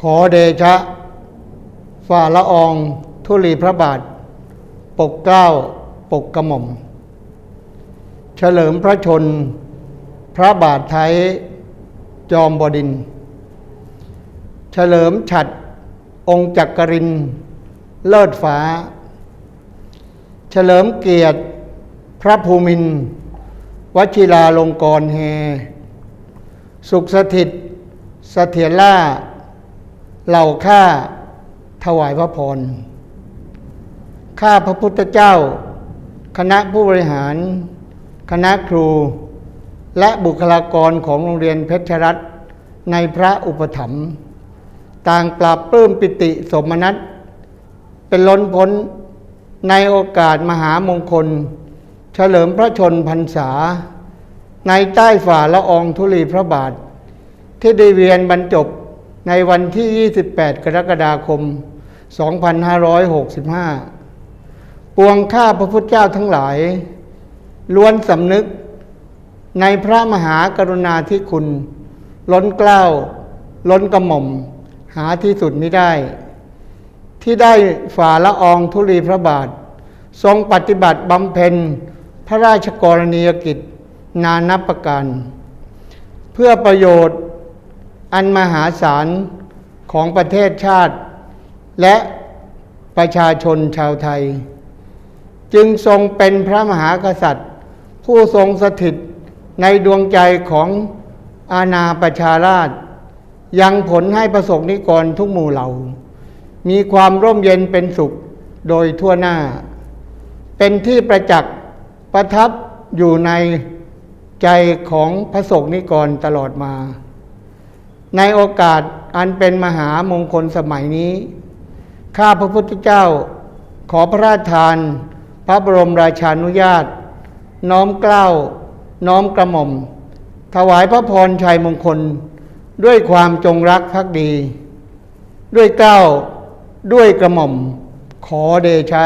ขอเดชะ ฝ่าละอองธุลีพระบาท ปกเกล้าปกกระหม่อม เฉลิมพระชน พระบาทไทยจอมบดิน เฉลิมฉัดองค์จักริน เลิศฟ้า เฉลิมเกียรติ พระภูมินวชิราลงกรณ์แฮสุขสถิตเสถียรล่า เหล่าข้าถวายพระพร ข้าพระพุทธเจ้า คณะผู้บริหาร คณะครู และบุคลากรของโรงเรียนเพชรรัตน์ในพระอุปถัมภ์ต่างปราบปลื้มปิติสมนัตเป็นล้นพ้นในโอกาสมหามงคล เฉลิมพระชนพรรษา ในใต้ฝ่าละอองธุลีพระบาท ที่ได้เวียนบรรจบ ในวันที่ 28 กรกฎาคม 2565 ปวงข้าพระพุทธเจ้าทั้งหลาย ล้วนสำนึก ในพระมหากรุณาธิคุณ ล้นเกล้า ล้นกระหม่อม หาที่สุดไม่ได้ ที่ได้ฝ่าละอองธุลีพระบาท ทรงปฏิบัติบำเพ็ญพระราชกรณียกิจ นานับประการ เพื่อประโยชน์ อันมหาศาลของประเทศชาติ และประชาชนชาวไทย จึงทรงเป็นพระมหากษัตริย์ ผู้ทรงสถิตในดวงใจของอาณาประชาราช ยังผลให้ประสบนิกรทุกหมู่เหล่า มีความร่มเย็นเป็นสุขโดยทั่วหน้า เป็นที่ประจักษ์ประทับอยู่ในใจของพระสงฆ์นิกรตลอดมา ในโอกาสอันเป็นมหามงคลสมัยนี้ ข้าพระพุทธเจ้า ขอพระราชทาน พระบรมราชานุญาต น้อมเกล้า น้อมกระหม่อม ถวายพระพรชัยมงคล ด้วยความจงรักภักดี ด้วยเกล้า ด้วยกระหม่อม ขอเดชะ